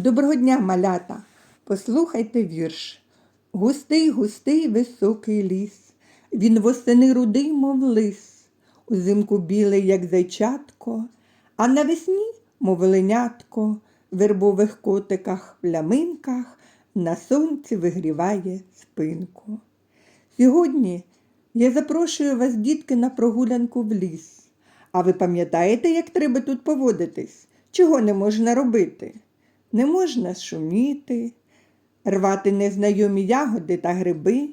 Доброго дня, малята! Послухайте вірш. Густий, густий високий ліс. Він восени рудий, мов лис, узимку білий, як зайчатко, а навесні, мов оленятко, в вербових котиках, пляминках на сонці вигріває спинку. Сьогодні я запрошую вас, дітки, на прогулянку в ліс. А ви пам'ятаєте, як треба тут поводитись? Чого не можна робити? Не можна шуміти, рвати незнайомі ягоди та гриби,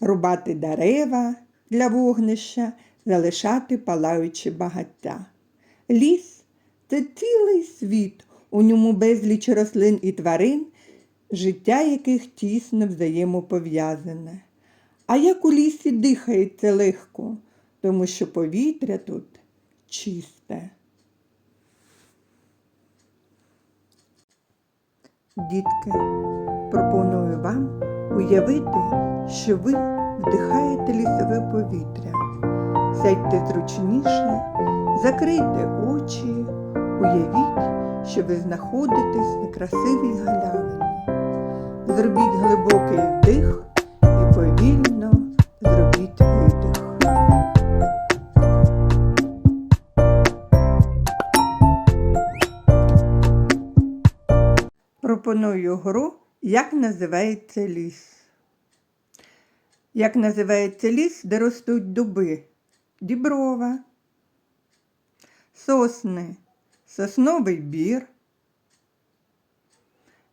рубати дерева для вогнища, залишати палаючі багаття. Ліс це цілий світ, у ньому безліч рослин і тварин, життя яких тісно взаємопов'язане. А як у лісі дихається легко, тому що повітря тут чисте. Дітки, пропоную вам уявити, що ви вдихаєте лісове повітря. Сядьте зручніше, закрийте очі, уявіть, що ви знаходитесь на красивій галявині. Зробіть глибокий вдих і повільно Пропоную гру, як називається ліс. Як називається ліс, де ростуть дуби? Діброва, сосни, сосновий бір,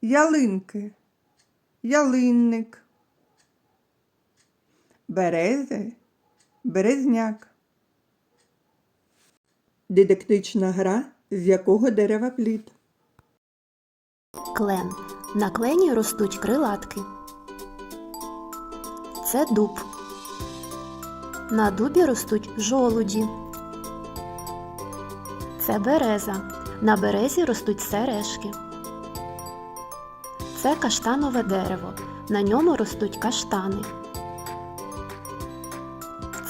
ялинки, ялинник, берези, березняк. Дидактична гра, з якого дерева плід. Клен. На клені ростуть крилатки. Це дуб. На дубі ростуть жолуді. Це береза. На березі ростуть сережки. Це каштанове дерево. На ньому ростуть каштани.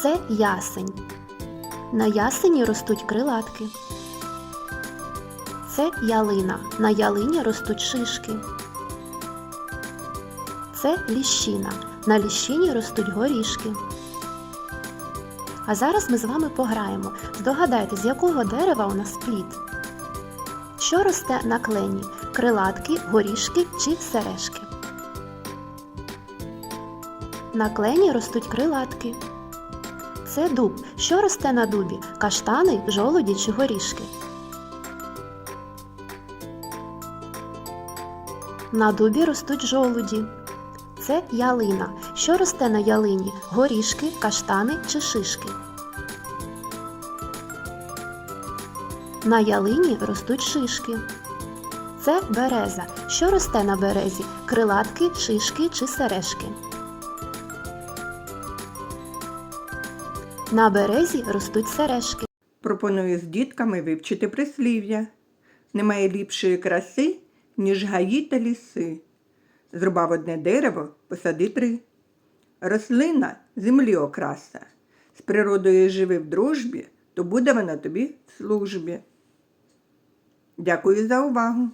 Це ясень. На ясені ростуть крилатки. Це ялина. На ялині ростуть шишки. Це ліщина. На ліщині ростуть горішки. А зараз ми з вами пограємо. Здогадайте, з якого дерева у нас плід? Що росте на клені? Крилатки, горішки чи сережки? На клені ростуть крилатки. Це дуб. Що росте на дубі? Каштани, жолуді чи горішки? На дубі ростуть жолуді. Це ялина. Що росте на ялині? Горішки, каштани чи шишки? На ялині ростуть шишки. Це береза. Що росте на березі? Крилатки, шишки чи сережки? На березі ростуть сережки. Пропоную з дітками вивчити прислів'я. Немає ліпшої краси, ніж гаї та ліси. Зрубав одне дерево, посади три. Рослина землі окраса. З природою живи в дружбі, то буде вона тобі в службі. Дякую за увагу!